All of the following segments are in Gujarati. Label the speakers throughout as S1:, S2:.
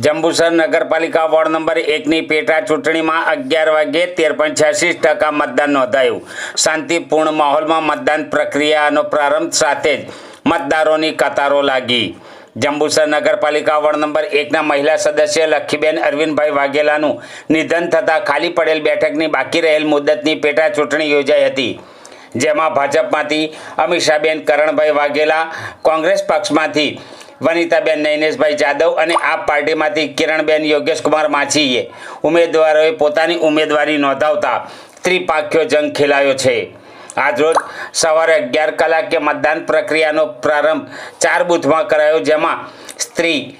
S1: જંબુસર નગરપાલિકા વોર્ડ નંબર એકની પેટા ચૂંટણીમાં અગિયાર વાગ્યે તેર પોઈન્ટ છ્યાસી ટકા મતદાન નોંધાયું. શાંતિપૂર્ણ માહોલમાં મતદાન પ્રક્રિયાનો પ્રારંભ સાથે જ મતદારોની કતારો લાગી. જંબુસર નગરપાલિકા વોર્ડ નંબર એકના મહિલા સદસ્ય લખીબેન અરવિંદભાઈ વાઘેલાનું નિધન થતાં ખાલી પડેલ બેઠકની બાકી રહેલ મુદતની પેટા ચૂંટણી યોજાઈ હતી. જેમાં ભાજપમાંથી અમીષાબેન કરણભાઈ વાઘેલા, કોંગ્રેસ પક્ષમાંથી વનિતાબેન નૈનેશભાઈ જાદવ અને આપ પાર્ટીમાંથી કિરણબેન યોગેશકુમાર માછીએ ઉમેદવારોએ પોતાની ઉમેદવારી નોંધાવતા ત્રિપાખ્યો જંગ ખેલાયો છે. આજરોજ સવારે અગિયાર કલાકે મતદાન પ્રક્રિયાનો પ્રારંભ ચાર બૂથમાં કરાયો, જેમાં સ્ત્રી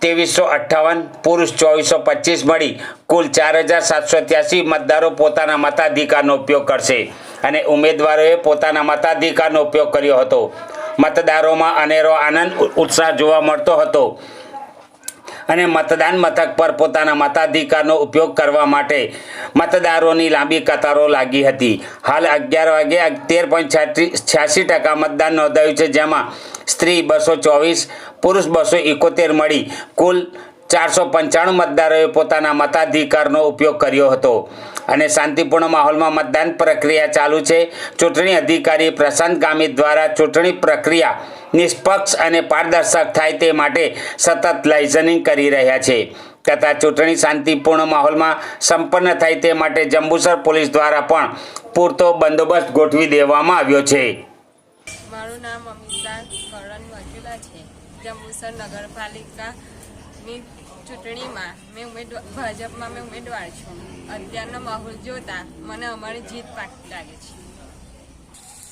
S1: ત્રેવીસો અઠ્ઠાવન, પુરુષ ચોવીસો પચીસ મળી કુલ ચાર હજાર સાતસો ત્યાસી મતદારો પોતાના મતાધિકારનો ઉપયોગ કરશે. અને ઉમેદવારોએ પોતાના મતાધિકારનો ઉપયોગ કર્યો હતો. મતદારોમાં અનેરો આનંદ ઉત્સાહ જોવા મળતો હતો. અને મતદાન મથક પર પોતાના મતાધિકારનો ઉપયોગ કરવા માટે મતદારોની લાંબી કતારો લાગી હતી. હાલ અગિયાર વાગે તેર પોઈન્ટ છ્યાસી ટકા મતદાન નોંધાયું છે, જેમાં સ્ત્રી બસો ચોવીસ, પુરુષ બસો એકોતેર મળી. કુલ ચારસો પંચાણું મતદારોએ પોતાના મતાધિકારનો ઉપયોગ કર્યો હતો. અને શાંતિપૂર્ણ માહોલમાં મતદાન પ્રક્રિયા ચાલુ છે. ચૂંટણી અધિકારી પ્રશાંત ગામી દ્વારા ચૂંટણી પ્રક્રિયા નિષ્પક્ષ અને પારદર્શક થાય તે માટે સતત લાઇઝનિંગ કરી રહ્યા છે. તથા ચૂંટણી શાંતિપૂર્ણ માહોલમાં સંપન્ન થાય તે માટે જંબુસર પોલીસ દ્વારા પણ પૂરતો બંદોબસ્ત ગોઠવી દેવામાં આવ્યો છે.
S2: મારું નામ અમિતા કરણ વાઘેલા છે. જંબુસર નગરપાલિકાની ચૂંટણીમાં મેં ઉમેદવાર ભાજપમાં મેં ઉમેદવાર છું. અત્યારનો માહોલ જોતા મને અમારી જીત પાકી લાગે છે.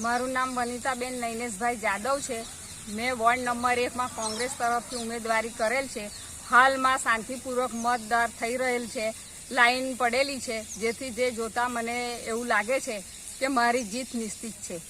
S3: મારું નામ વનિતાબેન નૈનેશભાઈ જાદવ છે. મેં વોર્ડ નંબર એકમાં કોંગ્રેસ તરફથી ઉમેદવારી કરેલ છે. હાલમાં શાંતિપૂર્વક મતદાર થઈ રહેલ છે. લાઈન પડેલી છે. જેથી જે જોતા મને એવું લાગે છે કે મારી જીત નિશ્ચિત છે.